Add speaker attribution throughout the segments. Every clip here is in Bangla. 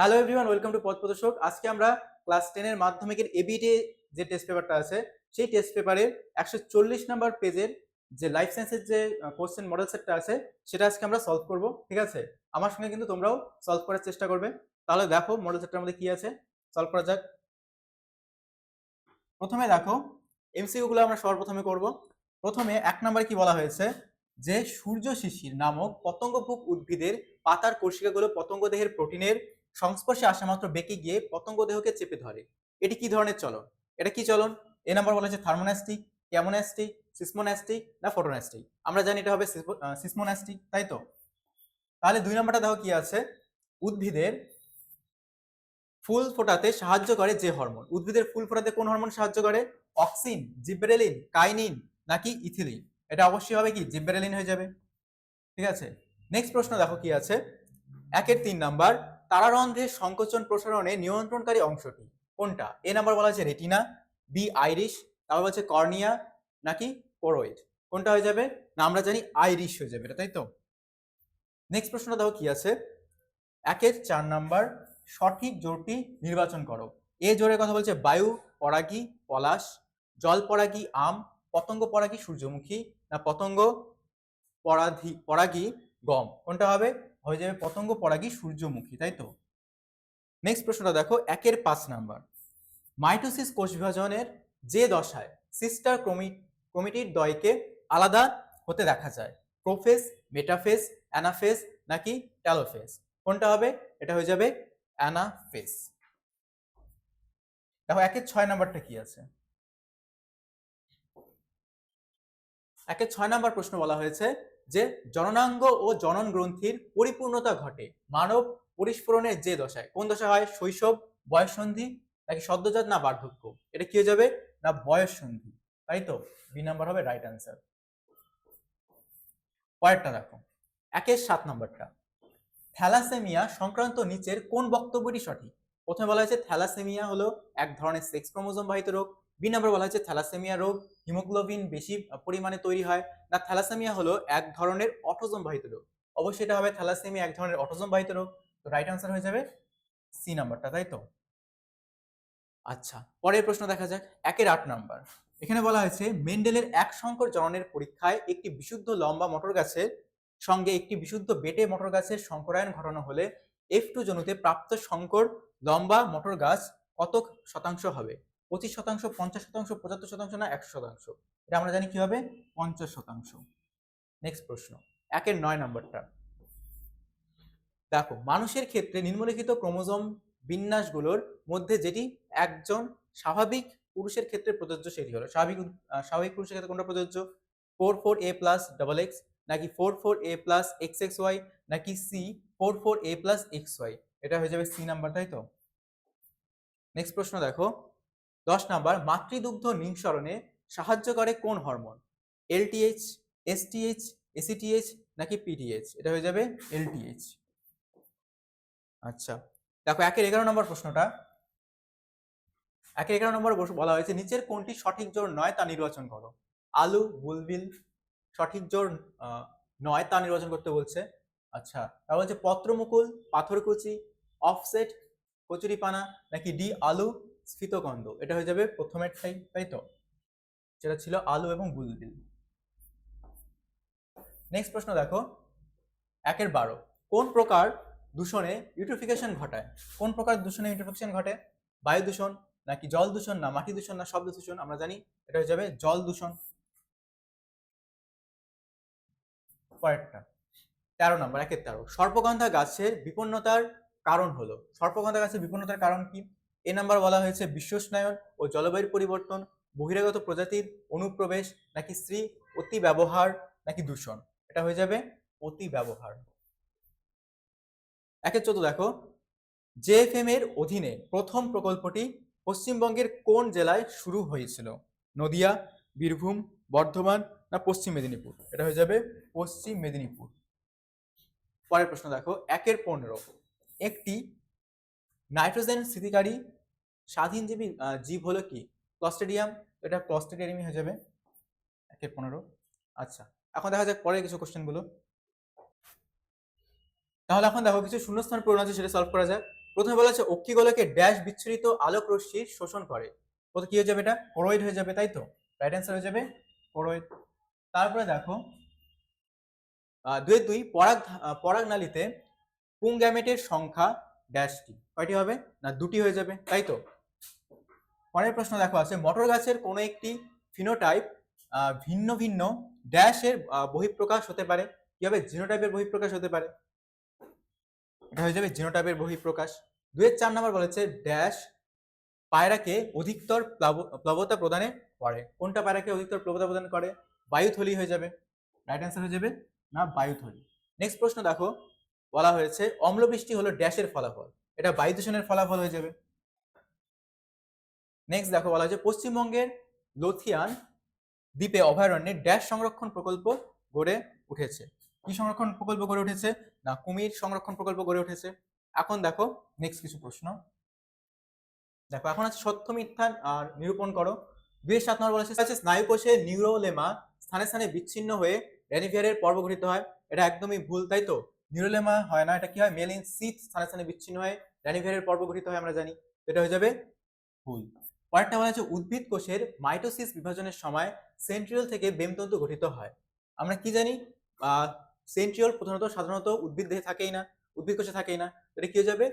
Speaker 1: হ্যালো এভরিওয়ান ওয়েলকাম টু পথ প্রদর্শক আজকে আমরা ক্লাস টেনের মাধ্যমিকের এবিটে যে টেস্ট পেপারটা আছে, সেই টেস্ট পেপারের একশো চল্লিশ নাম্বার পেজের যে লাইফ সায়েন্সের যে কোশ্চেন মডেল সেটটা আছে, সেটা আজকে আমরা সলভ করব, ঠিক আছে? আমার সঙ্গে কিন্তু তোমরাও সলভ করার চেষ্টা করবে। তাহলে দেখো মডেল সেটটার মধ্যে কি আছে সলভ করা যাক। প্রথমে দেখো এমসিকিউ গুলো আমরা সর্বপ্রথমে করব। প্রথমে এক নাম্বার কি বলা হয়েছে, যে সূর্য শিশির নামক পতঙ্গভুক উদ্ভিদের পাতার কোষিকাগুলো পতঙ্গ দেহের প্রোটিনের সংস্পর্শে আসা মাত্র বেঁকে গিয়ে পতঙ্গ দেহকে চেপে ধরে। এটি কি ধরনের চলন? এটা কি চলন? এ নাম্বার বলা হচ্ছে থার্মোনাস্টিক, ক্যামোনাস্টিক, সিসমোনাস্টিক না ফটোনাস্টিক। আমরা জানি এটা হবে সিসমোনাস্টিক, তাই তো? তাহলে দুই নাম্বারটা দেখো কি আছে। উদ্ভিদের ফুল ফোটাতে সাহায্য করে যে হরমোন। উদ্ভিদের ফুল ফোটাতে কোন হরমোন সাহায্য করে? অক্সিন, জিব্রেলিন, কাইনিন নাকি ইথিলিন। এটা অবশ্যই হবে কি? জিব্রেলিন হয়ে যাবে। ঠিক আছে? নেক্সট প্রশ্ন দেখো কি আছে। একের তিন নাম্বার তারারন্ধ্রের সংকোচন প্রসারণে নিয়ন্ত্রণকারী অংশটি। কোনটা? এ নাম্বার বলা হচ্ছে রেটিনা বি আইরিশ, তারপর বলছে কর্নিয়া, নাকি কোরোইড কোনটা হয়ে যাবে? না, আমরা জানি আইরিশ হয়ে যাবে এটা, তাই তো? নেক্সট প্রশ্নটা দেখো কি আছে? একের চার নাম্বার সঠিক জোরটি নির্বাচন করো। এ জোরের কথা বলছে বায়ু, পরাগী, পলাশ জল পরাগী আম, পতঙ্গ পরাগী, সূর্যমুখী, না পতঙ্গ পরাধি, পরাগী, গম। কোনটা হবে? হয়ে যাবে পতঙ্গ পরাগী সূর্যমুখী, তাই তো? নেক্সট প্রশ্নটা দেখো, একের পাঁচ নাম্বার। মাইটোসিস কোষ বিভাজনের যে দশায় সিস্টার ক্রোমি, ক্রোমিটির দয়কে আলাদা হতে দেখা যায়। প্রোফেস মেটাফেস অ্যানাফেস নাকি ট্যালোফেস কোনটা হবে? এটা হয়ে যাবে অ্যানাফেস দেখো, একের ছয় নাম্বারটা কি আছে? একের ছয় নাম্বার প্রশ্ন বলা হয়েছে যে জননাঙ্গ ও জনন গ্রন্থির পরিপূর্ণতা ঘটে। মানব পরিস্ফুরণের যে দশায়। কোন দশা হয়? শৈশব, বয়ঃসন্ধি, নাকি সদ্যজাত না বার্ধক্য? এটা কি হয়ে যাবে? না বয়স সন্ধি তাই তো? বি নাম্বার হবে রাইট অ্যান্সার পরেরটা দেখো। একের সাত নম্বরটা। থ্যালাসেমিয়া সংক্রান্ত নিচের কোন বক্তব্যটি সঠিক? প্রথমে বলা হয়েছে থ্যালাসেমিয়া হলো এক ধরনের সেক্স ক্রোমোজোম বাহিত রোগ। বি নাম্বার বলা হয়েছে থ্যালাসেমিয়া রোগ, হিমোগ্লোবিন বেশি পরিমাণে তৈরি হয়। না, থ্যালাসেমিয়া হলো এক ধরনের অটোজোম বাহিত রোগ। অবশ্যই এটা হবে থ্যালাসেমিয়া এক ধরনের অটোজোম বাহিত রোগ। তো রাইট আনসার হয়ে যাবে সি নাম্বারটা তাই তো? আচ্ছা পরের প্রশ্ন দেখা যাক। একের আট নাম্বার। এখানে বলা হয়েছে মেন্ডেলের এক সংকর জননের পরীক্ষায় একটি বিশুদ্ধ লম্বা মটর গাছের সঙ্গে একটি বিশুদ্ধ বেটে মটর গাছের সংকরায়ন ঘটানো হলে এফ টু জনুতে প্রাপ্ত সংকর লম্বা মটর গাছ কত শতাংশ হবে? পঁচিশ শতাংশ, পঞ্চাশ শতাংশ, পঁচাত্তর শতাংশ না একশো শতাংশ? এটা আমরা জানি কি হবে পঞ্চাশ শতাংশ। নেক্সট প্রশ্ন। একের নয় নম্বরটা। দেখো, মানুষের ক্ষেত্রে নিম্নলিখিত ক্রোমোজোম বিন্যাসগুলোর মধ্যে যেটি একজন স্বাভাবিক পুরুষের ক্ষেত্রে প্রযোজ্য সেটি হলো। স্বাভাবিক স্বাভাবিক পুরুষের ক্ষেত্রে কোনটা প্রযোজ্য? Four four A plus double X, নাকি four four A plus X X Y, নাকি C four four A plus X Y? এটা হয়ে যাবে সি নাম্বার, তাই তো? নেক্সট প্রশ্ন দেখো। দশ নাম্বার, মাতৃদুগ্ধ নিঃসরণে সাহায্য করে কোন হরমোন? এলটিএইচ এসটিএইচ এসিটিএইচ নাকি পিটিএইচ এটা হয়ে যাবে এলটিএইচ আচ্ছা দেখো একের এগারো নম্বর প্রশ্নটা। একের এগারো নম্বর বলা হয়েছে, নিচের কোনটি সঠিক জোর নয় তা নির্বাচন করো। আলু, বুলবিল সঠিক জোর নয় তা নির্বাচন করতে বলছে। আচ্ছা তা বলছে পত্রমুকুল, পাথরকুচি, অফসেট, কচুরিপানা নাকি ডি, আলু স্ফীতকন্দ এটা হয়ে যাবে প্রথমের টাই তাই তো? যেটা ছিল আলু এবং বুলবিল। নেক্সট প্রশ্ন দেখো। একের বারো। কোন প্রকার দূষণে ইউট্রোফিকেশন ঘটায়? কোন প্রকার দূষণে ইউট্রোফিকেশন ঘটে? বায়ু দূষণ নাকি জল দূষণ না মাটি দূষণ না শব্দ দূষণ, আমরা জানি এটা হয়ে যাবে জল দূষণ। পরেরটা। তেরো নম্বর, একের তেরো। সর্পগন্ধা গাছের বিপন্নতার কারণ হলো। সর্পগন্ধা গাছের বিপন্নতার কারণ কি? এ নাম্বার বলা হয়েছে বিশ্বস্নায়ন ও জলবায়ুর পরিবর্তন, বহিরাগত প্রজাতির অনুপ্রবেশ, নাকি স্ত্রী অতি ব্যবহার নাকি দূষণ? এটা হয়ে যাবে অতি ব্যবহার একের চোদ্দ দেখো জেএফএম এর অধীনে প্রথম প্রকল্পটি পশ্চিমবঙ্গের কোন জেলায় শুরু হয়েছিল? নদিয়া, বীরভূম, বর্ধমান, না পশ্চিম মেদিনীপুর? এটা হয়ে যাবে পশ্চিম মেদিনীপুর। পরের প্রশ্ন দেখো, একের পনেরো। একটি নাইট্রোজেন স্থিতিকারী স্বাধীনজীবী জীব হলো কি? ক্লস্টেডিয়াম এটা ক্লস্টেডিয়ামই হয়ে যাবে। একের পনেরো। আচ্ছা এখন দেখা যাক পরে কিছু কোশ্চেনগুলো তাহলে এখন দেখো কিছু শূন্যস্থান পূরণ আছে সেটা সলভ করা যাক। প্রথমে বলা হচ্ছে অক্ষিগোলকে ড্যাশ বিচ্ছুরিত আলোক রশ্মির শোষণ করে। প্রথমে কি হয়ে যাবে এটা? কোরোয়েড হয়ে যাবে, তাই তো? রাইট অ্যান্সার হয়ে যাবে কোরোয়েড তারপরে দেখো দুই দুই পরাগ পরাগ নালীতে পুংগ্যামেটের সংখ্যা ড্যাশটি কয়টি হবে? না, দুটি হয়ে যাবে, তাই তো? পরের প্রশ্ন দেখো, আছে মটর গাছের কোনো একটি ফিনোটাইপ ভিন্ন ভিন্ন ড্যাশের বহিঃপ্রকাশ হতে পারে। কি হবে? জিনোটাইপের বহিঃপ্রকাশ হতে পারে। এটা হয়ে যাবে জিনোটাইপের বহিঃপ্রকাশ। দুয়ের চার নাম্বার বলেছে ড্যাশ পায়রাকে অধিকতর প্লাব- প্লবতা প্রদানে করে। কোনটা পায়রাকে অধিকতর প্লবতা প্রদান করে? বায়ুথলি হয়ে যাবে। রাইট অ্যান্সার হয়ে যাবে না, বায়ুথলি। নেক্সট প্রশ্ন দেখো, বলা হয়েছে অম্লবৃষ্টি হলো ড্যাশের ফলাফল। এটা বায়ু দূষণের ফলাফল হয়ে যাবে। নেক্সট দেখো বলা হয়েছে, পশ্চিমবঙ্গের লোথিয়ান দ্বীপে অভয়ারণ্যে ড্যাশ সংরক্ষণ প্রকল্প গড়ে উঠেছে। কি সংরক্ষণ প্রকল্প গড়ে উঠেছে? না, কুমির সংরক্ষণ প্রকল্প গড়ে উঠেছে। এখন দেখো নেক্সট কিছু প্রশ্ন। দেখো, এখন আছে সত্য মিথ্যা আর নিরূপণ করো। দুই সাত নম্বর বলেছে আছে স্নায়ুকোষে নিউরোলেমা স্থানে স্থানে বিচ্ছিন্ন হয়ে রেনিভিয়ারের পর্ব গঠিত হয়। এটা একদমই ভুল, তাই তো? নিউরোলেমা হয় না, এটা কি হয়? মেলিন সিট স্থানে স্থানে বিচ্ছিন্ন হয়ে রেনিভিয়ারের পর্ব গঠিত হয়, আমরা জানি। এটা হয়ে যাবে ভুল পরেরটা বলা হচ্ছে উদ্ভিদ কোষের মাইটোসিস বিভাজনের সময় সেন্ট্রিওল থেকে বেমতন্তু গঠিত হয়। আমরা কি জানি? সেন্ট্রিওল প্রধানত সাধারণত উদ্ভিদ দেহে থাকেই না, উদ্ভিদ কোষে থাকেই না। এটা কি হয়ে যাবে?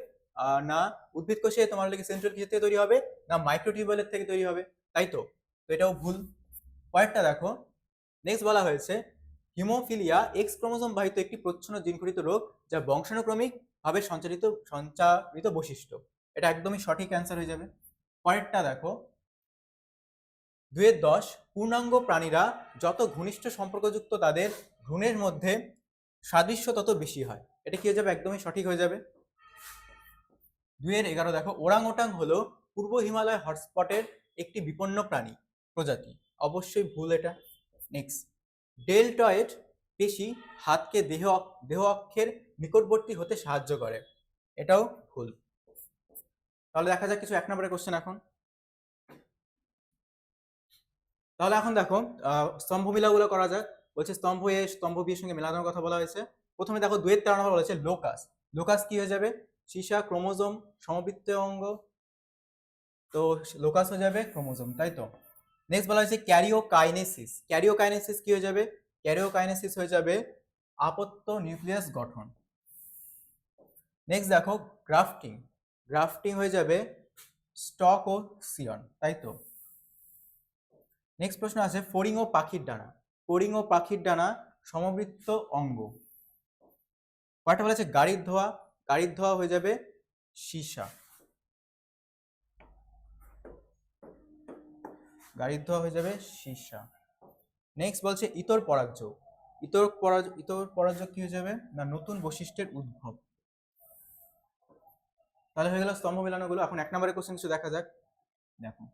Speaker 1: না, উদ্ভিদ কোষে তোমার লেগে সেন্ট্রিওল কিসের থেকে তৈরি হবে? না মাইক্রোটিউবুলের থেকে তৈরি হবে। তাই তো? তো এটাও ভুল। পরেরটা দেখো নেক্সট বলা হয়েছে, হিমোফিলিয়া এক্স ক্রোমোজোম বাহিত একটি প্রচ্ছন্ন জিনঘটিত রোগ যা বংশানুক্রমিক ভাবে সঞ্চারিত সঞ্চারিত বৈশিষ্ট্য। এটা একদমই সঠিক অ্যান্সার হয়ে যাবে। পরেরটা দেখো। দুয়ের দশ, পূর্ণাঙ্গ প্রাণীরা যত ঘনিষ্ঠ সম্পর্কযুক্ত তাদের ভ্রূণের মধ্যে সাদৃশ্য তত বেশি হয়। এটা কি হয়ে যাবে? একদমই সঠিক হয়ে যাবে। দুয়ের এগারো দেখো ওরাং ওটাং হলো পূর্ব হিমালয় হটস্পটের একটি বিপন্ন প্রাণী প্রজাতি। অবশ্যই ভুল এটা। নেক্সট ডেলটয়েড পেশি হাতকে দেহ দেহ অক্ষের নিকটবর্তী হতে সাহায্য করে। এটাও ভুল। তাহলে দেখা যাক কিছু এক নম্বরের কোশ্চেন এখন। তাহলে এখন দেখো স্তম্ভ মিলাগুলো করা যাক। বলছে স্তম্ভ এ স্তম্ভ বিয়ের সঙ্গে মেলানোর কথা বলা হয়েছে। প্রথমে দেখো দুয়ের তেরো নম্বর বলেছে লোকাস। লোকাস কি হয়ে যাবে? সীসা, ক্রোমোজোম সমবৃত্ত অঙ্গ। তো লোকাস হয়ে যাবে ক্রোমোজোম, তাই তো? নেক্সট বলা হয়েছে ক্যারিও কাইনেসিস ক্যারিও কাইনেসিস কি হয়ে যাবে? ক্যারিওকাইনেসিস হয়ে যাবে আপত্ত নিউক্লিয়াস গঠন। নেক্সট দেখো গ্রাফটিং। গ্রাফটিং হয়ে যাবে স্টক ও সিয়ন, তাই তো? নেক্সট প্রশ্ন আছে ফড়িং ও পাখির ডানা। ফড়িং ও পাখির ডানা সমবৃত্ত অঙ্গ। কয়টা বলেছে গাড়ির ধোয়া। গাড়ির ধোয়া হয়ে যাবে সীসা। গাড়ির ধোয়া হয়ে যাবে সীসা। নেক্সট বলছে ইতর পরাগযোগ ইতর পরাজ, ইতর পরাগযোগ কি হয়ে যাবে? না, নতুন বৈশিষ্ট্যের উদ্ভব। তাহলে হয়ে গেল স্তম্ভ মেলানোগুলো। এখন এক নম্বরের কোশ্চেন কিছু দেখা যাক। দেখো।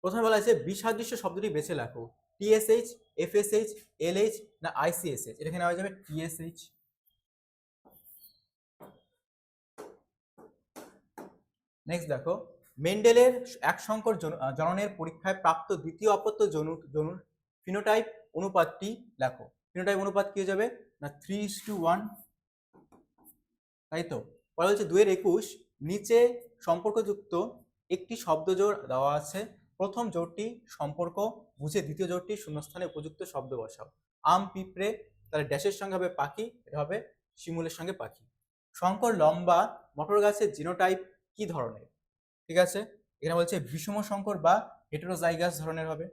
Speaker 1: প্রথমে বলা হয়েছে বিসাদৃশ্য শব্দটি বেছে লেখো টিএসএইচ এফএসএইচ এলএইচ না আইসিএসএইচ এটা এখানে হয়ে যাবে? টিএসএইচ নেক্সট দেখো। মেন্ডেলের এক সংকর জন- জননের পরীক্ষায় প্রাপ্ত দ্বিতীয় অপত্য জনু জনুর ফিনোটাইপ অনুপাতটি লেখো। ফিনোটাইপ অনুপাত কি হয়ে যাবে? না থ্রি ইস টু ওয়ান তাই তো? পরে হচ্ছে দুয়ের একুশ, নিচে সম্পর্কযুক্ত একটি শব্দ জোর দেওয়া আছে। প্রথম জোরটি সম্পর্ক, বুঝে দ্বিতীয় জোরটি শূন্যস্থানে উপযুক্ত শব্দ বসাও। আম, পিঁপড়ে, তাহলে ড্যাশের সঙ্গে হবে পাখি, এটা হবে শিমুলের সঙ্গে পাখি। শঙ্কর লম্বা, মটর গাছের জিনোটাইপ কি ধরনের? ঠিক আছে? এখানে বলছে বিষম শঙ্কর বা হেটেরোজাইগাস ধরনের হবে।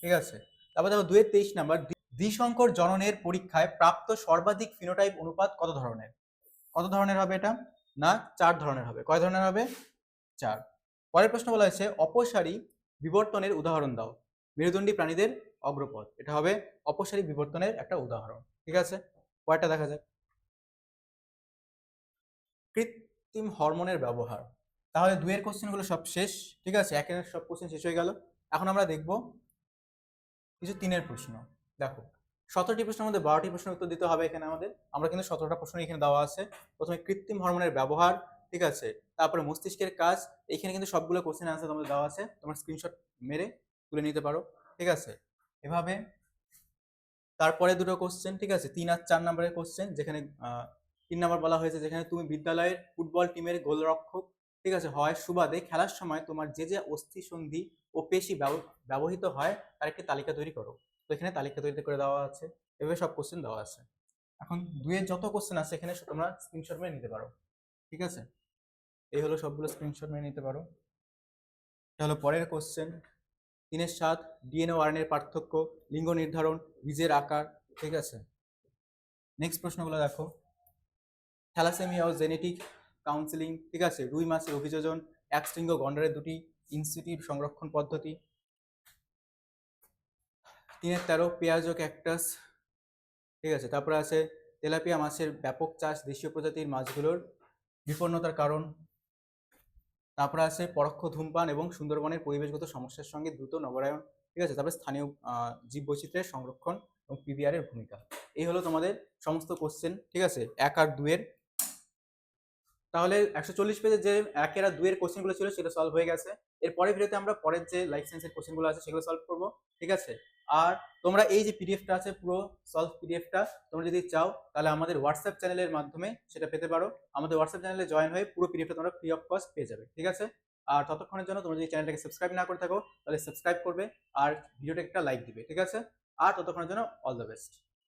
Speaker 1: ঠিক আছে? তারপর দেখো দুয়ের তেইশ নাম্বার দ্বিশঙ্কর জননের পরীক্ষায় প্রাপ্ত সর্বাধিক ফিনোটাইপ অনুপাত কত ধরনের? কত ধরনের হবে এটা? না, চার ধরনের হবে। কয় ধরনের হবে? চার। পরের প্রশ্ন বলা হয়েছে, অপসারী বিবর্তনের উদাহরণ দাও। মেরুদণ্ডী প্রাণীদের অগ্রপথ। এটা হবে অপসারী বিবর্তনের একটা উদাহরণ। ঠিক আছে? কয়টা দেখা যাক। কৃত্রিম হরমোনের ব্যবহার। তাহলে দুয়ের কোশ্চেনগুলো সব শেষ। ঠিক আছে? একের সব কোশ্চেন শেষ হয়ে গেল। এখন আমরা দেখব কিছু তিনের প্রশ্ন। দেখো, সতেরোটি প্রশ্নের মধ্যে বারোটি প্রশ্নের উত্তর দিতে হবে এখানে আমাদের। আমরা কিন্তু সতেরোটা প্রশ্ন এখানে দেওয়া আছে। প্রথমে কৃত্রিম হরমোনের ব্যবহার, ঠিক আছে? তারপরে মস্তিষ্কের কাজ, এখানে কিন্তু সবগুলো কোশ্চেন আনসার তোমাদের দেওয়া আছে। তোমরা স্ক্রিনশট মেরে তুলে নিতে পারো, ঠিক আছে? এভাবে। তারপরে দুটো কোশ্চেন ঠিক আছে? তিন আর চার নম্বরের কোশ্চেন যেখানে তিন নম্বর বলা হয়েছে, যেখানে তুমি বিদ্যালয়ের ফুটবল টিমের গোলরক্ষক ঠিক আছে, হয় সুবাদে খেলার সময় তোমার যে যে অস্থি সন্ধি ও পেশি ব্যব- ব্যবহৃত হয়, তার একটি তালিকা তৈরি করো। তো এখানে তালিকা তৈরি করে দেওয়া আছে, এভাবে সব কোশ্চেন দেওয়া আছে। এখন দুয়ের যত কোশ্চেন আছে, এখানে তোমরা স্ক্রিনশট মেরে নিতে পারো। ঠিক আছে? এই হলো সবগুলো স্ক্রিনশট মেরে নিতে পারো। এটা হলো পরের কোশ্চেন তিনের সাত ডিএনএ ওয়ার্নের পার্থক্য, লিঙ্গ নির্ধারণ, বীজের আকার, ঠিক আছে? নেক্সট প্রশ্নগুলো দেখো। থ্যালাসেমিয়া ও জেনেটিক কাউন্সিলিং ঠিক আছে? রুই মাছের অভিযোজন এক শৃঙ্গ গন্ডারের দুটি ইনস্টিটিউট সংরক্ষণ পদ্ধতি। তিনের তেরো পেঁয়াজ ও ক্যাকটাস ঠিক আছে? তারপরে আছে তেলাপিয়া মাছের ব্যাপক চাষ দেশীয় প্রজাতির মাছগুলোর বিপন্নতার কারণ। তারপরে আছে পরোক্ষ ধূমপান এবং সুন্দরবনের পরিবেশগত সমস্যার সঙ্গে দ্রুত নগরায়ন ঠিক আছে? তারপরে স্থানীয় আহ, জীববৈচিত্র্যের সংরক্ষণ এবং পিবিআর এর ভূমিকা। এই হলো তোমাদের সমস্ত কোশ্চেন ঠিক আছে? এক আর দুয়ের তাহলে একশো চল্লিশ পেজের যে একের আর দুয়ের কোশ্চেনগুলো ছিল সেটা সলভ হয়ে গেছে। এর পরের ভিডিওতে আমরা পরের যে লাইফ সায়েন্সের কোশ্চেনগুলো আছে সেগুলো সলভ করব, ঠিক আছে? আর তোমরা এই যে পিডিএফটা আছে, পুরো সলভ পিডিএফটা তোমরা যদি চাও, তাহলে আমাদের হোয়াটসঅ্যাপ চ্যানেলের মাধ্যমে সেটা পেতে পারো। আমাদের হোয়াটসঅ্যাপ চ্যানেলে জয়েন হয়ে পুরো পিডিএফটা তোমরা ফ্রি অফ কস্ট পেয়ে যাবে, ঠিক আছে? আর ততক্ষণের জন্য তোমরা যদি চ্যানেলটাকে সাবস্ক্রাইব না করে থাকো, তাহলে সাবস্ক্রাইব করবে আর ভিডিওটা একটা লাইক দিবে, ঠিক আছে? আর ততক্ষণের জন্য অল দ্য বেস্ট